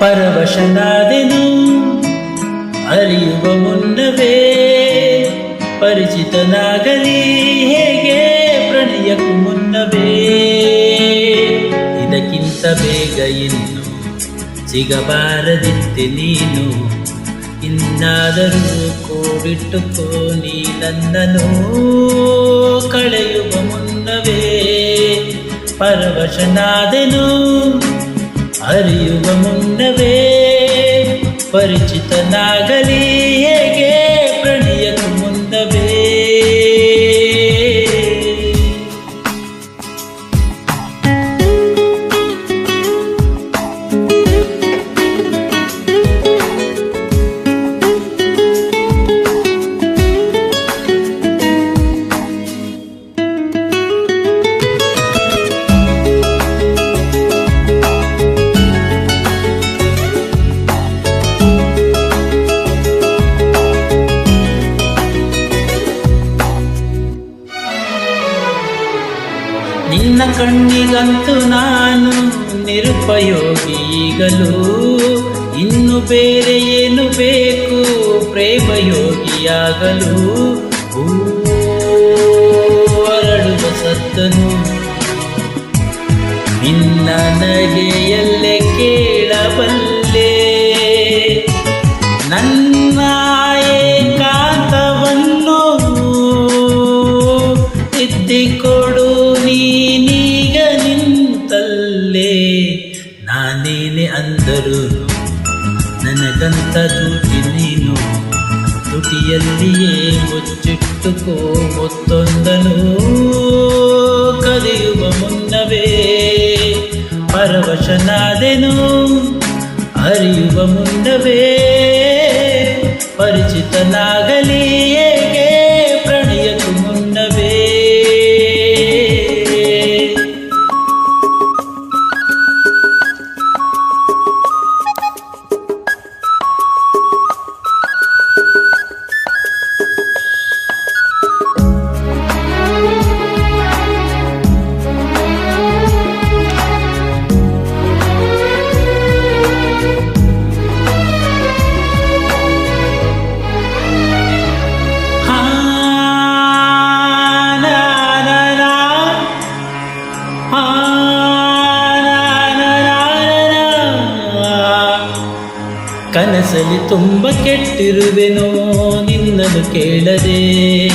ಪರವಶನಾದೆನು ಅರಿಯುವ ಮುನ್ನವೇ ಪರಿಚಿತನಾಗಲಿ ಹೇಗೆ ಪ್ರಣಯಕ್ಕೂ ಮುನ್ನವೇ? ಇದಕ್ಕಿಂತ ಬೇಗ ಇನ್ನು ಸಿಗಬಾರದಿತ್ತೆ ನೀನು. ಇನ್ನಾದರೂ ಕೂಡಿಟ್ಟುಕೋ ನೀ ನನ್ನನು ಕಳೆಯುವ ಮುನ್ನವೇ ಪರವಶನಾದೆನು. ಅರಿಯುವ ಮುನ್ನವೇ ನಿನ್ನ ಕಣ್ಣಿಗಂತೂ ನಾನು ನಿರುಪಯೋಗಿ ಈಗಲೂ. ಇನ್ನು ಬೇರೆ ಏನು ಬೇಕು? ಪ್ರೇಮಯೋಗಿಯಾಗಲು. ಹರಡುವ ಸತ್ತನು ನಿನ್ನ ನಗೆಯಲ್ಲೇ ಅಂದರು ನನಗಂತ ತುಟಿ ನೀನು ತುಟಿಯಲ್ಲಿಯೇ ಮುಚ್ಚಿಟ್ಟುಕೋ ಒತ್ತೊಂದನು ಕಲಿಯುವ ಮುನ್ನವೇ ಪರವಶನಾದೆನು ಅರಿಯುವ ಮುನ್ನವೇ ಪರಿಚಿತನಾಗಲಿ ಕನಸಲಿ ತುಂಬ ಕೆಟ್ಟಿರುವೆನೋ ನಿನ್ನನ್ನು ಕೇಳದೆ.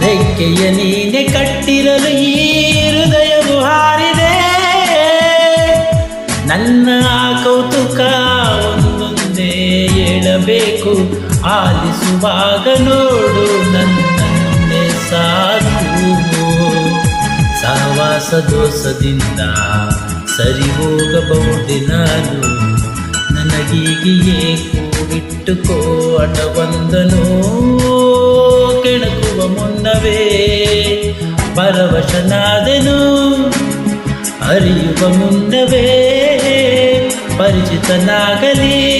ರೆಕ್ಕೆಯ ನೀನೆ ಕಟ್ಟಿರಲು ಈ ಹೃದಯವು ಹಾರಿದೆ. ನನ್ನ ಕೌತುಕ ಒಂದೊಂದೇ ಹೇಳಬೇಕು. ಆಲಿಸುವಾಗ ನೋಡು ನನ್ನನ್ನೇ ಸಾಕು. ಸಹವಾಸ ದೋಷದಿಂದ ಸರಿ ಹೋಗಬಹುದೇ ನಾನು. ನನಗೀಗಿಯೇ ಕೂಡಿಟ್ಟುಕೋ ಅಟವೊಂದನು ಕೆಣಕುವ ಮುನ್ನವೇ. ಪರವಶನಾದನು ಅರಿಯುವ ಮುನ್ನವೇ. ಪರಿಚಿತನಾಗಲಿ.